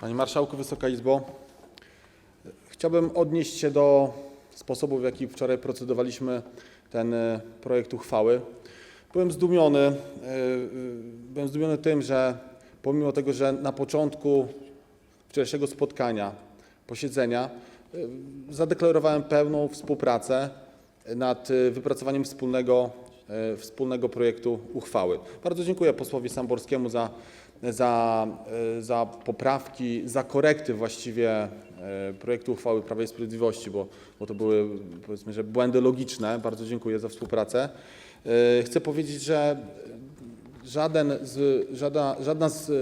Panie Marszałku, Wysoka Izbo, chciałbym odnieść się do sposobu, w jaki wczoraj procedowaliśmy ten e, projekt uchwały. Byłem zdumiony, e, byłem zdumiony tym, że pomimo tego, że na początku wczorajszego spotkania, posiedzenia e, zadeklarowałem pełną współpracę nad wypracowaniem wspólnego, wspólnego projektu uchwały. Bardzo dziękuję posłowi Samborskiemu za, za, e, za poprawki, za korekty właściwie e, projektu uchwały Prawa i Sprawiedliwości, bo, bo to były powiedzmy, że błędy logiczne. Bardzo dziękuję za współpracę. E, Chcę powiedzieć, że żaden z, żadna, żadna z e,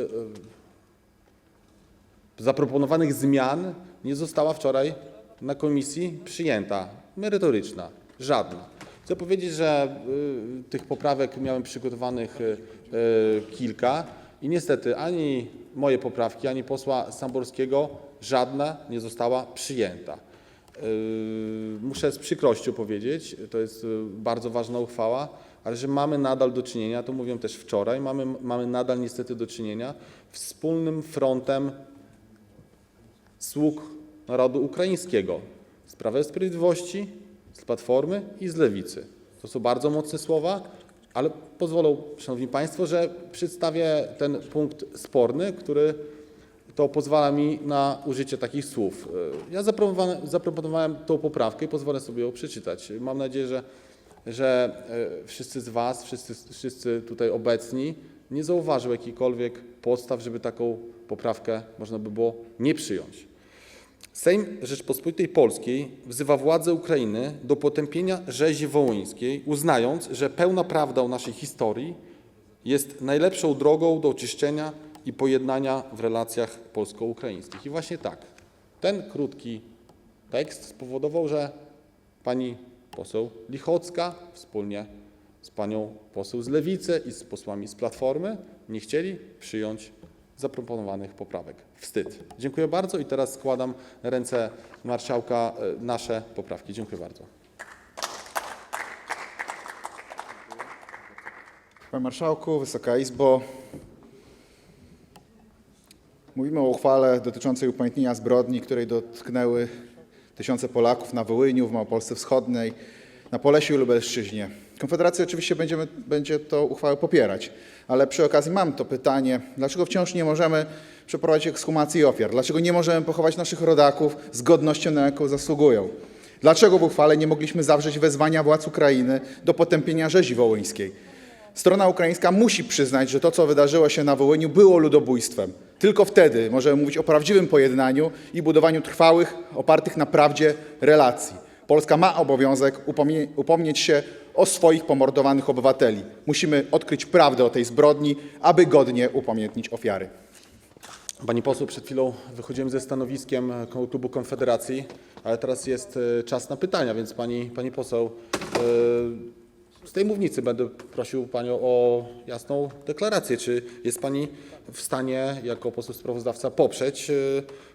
zaproponowanych zmian nie została wczoraj na komisji przyjęta, merytoryczna, żadna. Chcę powiedzieć, że y, tych poprawek miałem przygotowanych y, y, kilka i niestety ani moje poprawki, ani posła Samborskiego żadna nie została przyjęta. Muszę z przykrością powiedzieć, to jest bardzo ważna uchwała, ale że mamy nadal do czynienia, to mówiłem też wczoraj, mamy, mamy nadal niestety do czynienia wspólnym frontem sług narodu ukraińskiego z Sprawiedliwości, z Platformy i z Lewicy. To są bardzo mocne słowa, ale pozwolą, Szanowni Państwo, że przedstawię ten punkt sporny, który to pozwala mi na użycie takich słów. Ja zaproponowałem, zaproponowałem tą poprawkę i pozwolę sobie ją przeczytać. Mam nadzieję, że, że e, wszyscy z Was, wszyscy, wszyscy tutaj obecni nie zauważył jakichkolwiek podstaw, żeby taką poprawkę można by było nie przyjąć. Sejm Rzeczpospolitej Polskiej wzywa władze Ukrainy do potępienia rzezi wołyńskiej, uznając, że pełna prawda o naszej historii jest najlepszą drogą do oczyszczenia i pojednania w relacjach polsko-ukraińskich. I właśnie tak, ten krótki tekst spowodował, że pani poseł Lichocka wspólnie z panią poseł z Lewicy i z posłami z Platformy nie chcieli przyjąć zaproponowanych poprawek. Wstyd. Dziękuję bardzo i teraz składam na ręce marszałka e, nasze poprawki. Dziękuję bardzo. Panie Marszałku, Wysoka Izbo. Mówimy o uchwale dotyczącej upamiętnienia zbrodni, której dotknęły tysiące Polaków na Wołyniu, w Małopolsce Wschodniej, na Polesiu i Lubelszczyźnie. Konfederacja oczywiście będzie tę uchwałę popierać, ale przy okazji mam to pytanie, dlaczego wciąż nie możemy przeprowadzić ekshumacji ofiar? Dlaczego nie możemy pochować naszych rodaków z godnością, na jaką zasługują? Dlaczego w uchwale nie mogliśmy zawrzeć wezwania władz Ukrainy do potępienia rzezi wołyńskiej? Strona ukraińska musi przyznać, że to, co wydarzyło się na Wołyniu, było ludobójstwem. Tylko wtedy możemy mówić o prawdziwym pojednaniu i budowaniu trwałych, opartych na prawdzie relacji. Polska ma obowiązek upomnie- upomnieć się o swoich pomordowanych obywateli. Musimy odkryć prawdę o tej zbrodni, aby godnie upamiętnić ofiary. Pani poseł, przed chwilą wychodziłem ze stanowiskiem klubu Konfederacji, ale teraz jest e, czas na pytania, więc pani, pani poseł, e, z tej mównicy będę prosił panią o jasną deklarację. Czy jest pani w stanie jako poseł sprawozdawca poprzeć e,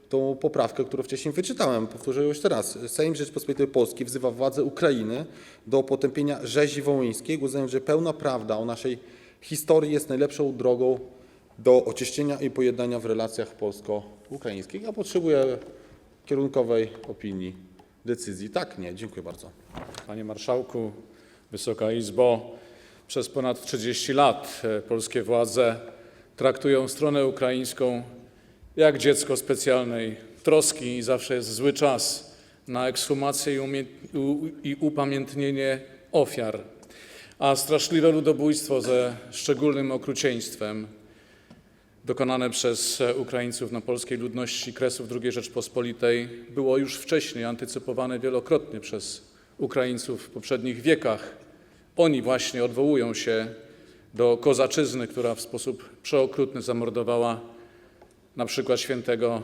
tą poprawkę, którą wcześniej wyczytałem? Powtórzę ją jeszcze raz. Sejm Rzeczpospolitej Polskiej wzywa władze Ukrainy do potępienia rzezi wołyńskiej, uznając, że pełna prawda o naszej historii jest najlepszą drogą do oczyszczenia i pojednania w relacjach polsko-ukraińskich. Ja potrzebuję kierunkowej opinii, decyzji. Tak, nie, dziękuję bardzo. Panie Marszałku, Wysoka Izbo, przez ponad 30 lat e, polskie władze traktują stronę ukraińską jak dziecko specjalnej troski i zawsze jest zły czas na ekshumację i, i upamiętnienie ofiar. A straszliwe ludobójstwo ze szczególnym okrucieństwem dokonane przez e, Ukraińców na polskiej ludności Kresów II Rzeczpospolitej było już wcześniej antycypowane wielokrotnie przez Ukraińców w poprzednich wiekach. Oni właśnie odwołują się do kozaczyzny, która w sposób przeokrutny zamordowała na przykład świętego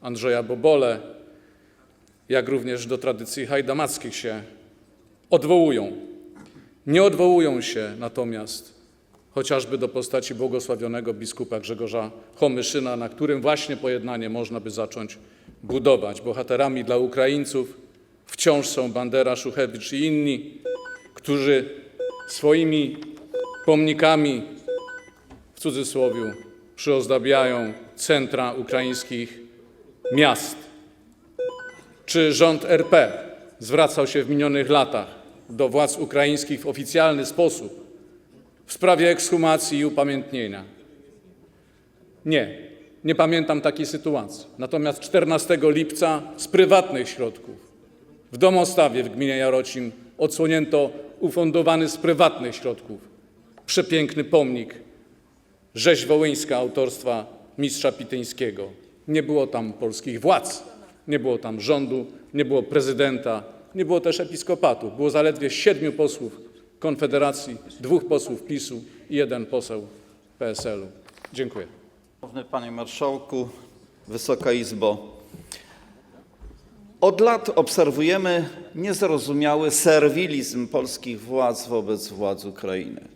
Andrzeja Bobole, jak również do tradycji hajdamackich się odwołują. Nie odwołują się natomiast chociażby do postaci błogosławionego biskupa Grzegorza Homyszyna, na którym właśnie pojednanie można by zacząć budować. Bohaterami dla Ukraińców wciąż są Bandera, Szuchewicz i inni, którzy swoimi pomnikami, w cudzysłowie, przyozdabiają centra ukraińskich miast. Czy rząd RP zwracał się w minionych latach do władz ukraińskich w oficjalny sposób w sprawie ekshumacji i upamiętnienia? Nie, nie pamiętam takiej sytuacji. Natomiast 14 lipca z prywatnych środków w domostawie w gminie Jarocin odsłonięto ufundowany z prywatnych środków przepiękny pomnik rzeź wołyńska autorstwa mistrza Pityńskiego. Nie było tam polskich władz, nie było tam rządu, nie było prezydenta, nie było też episkopatu. Było zaledwie siedmiu posłów Konfederacji, dwóch posłów PiSu i jeden poseł PSL-u. Dziękuję. Panie Marszałku, Wysoka Izbo. Od lat obserwujemy niezrozumiały serwilizm polskich władz wobec władz Ukrainy.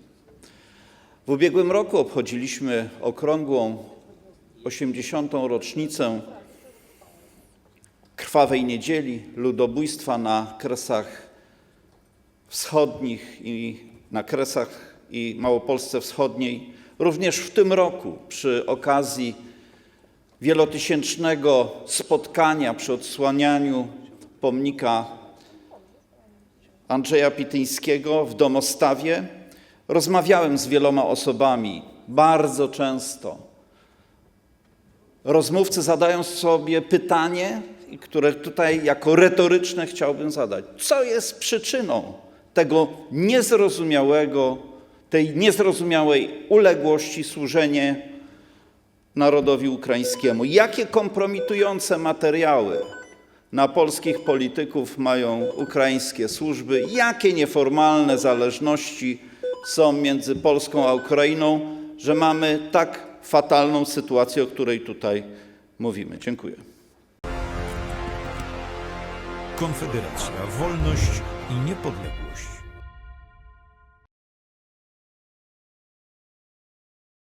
W ubiegłym roku obchodziliśmy okrągłą 80. rocznicę krwawej niedzieli, ludobójstwa na Kresach Wschodnich i na Kresach i Małopolsce Wschodniej. Również w tym roku przy okazji wielotysięcznego spotkania przy odsłanianiu pomnika Andrzeja Pityńskiego w Domostawie rozmawiałem z wieloma osobami bardzo często. Rozmówcy zadają sobie pytanie, które tutaj jako retoryczne chciałbym zadać. Co jest przyczyną tego niezrozumiałego, tej niezrozumiałej uległości służenie narodowi ukraińskiemu? Jakie kompromitujące materiały na polskich polityków mają ukraińskie służby? Jakie nieformalne zależności są między Polską a Ukrainą, że mamy tak fatalną sytuację, o której tutaj mówimy? Dziękuję. Konfederacja, wolność i niepodległość.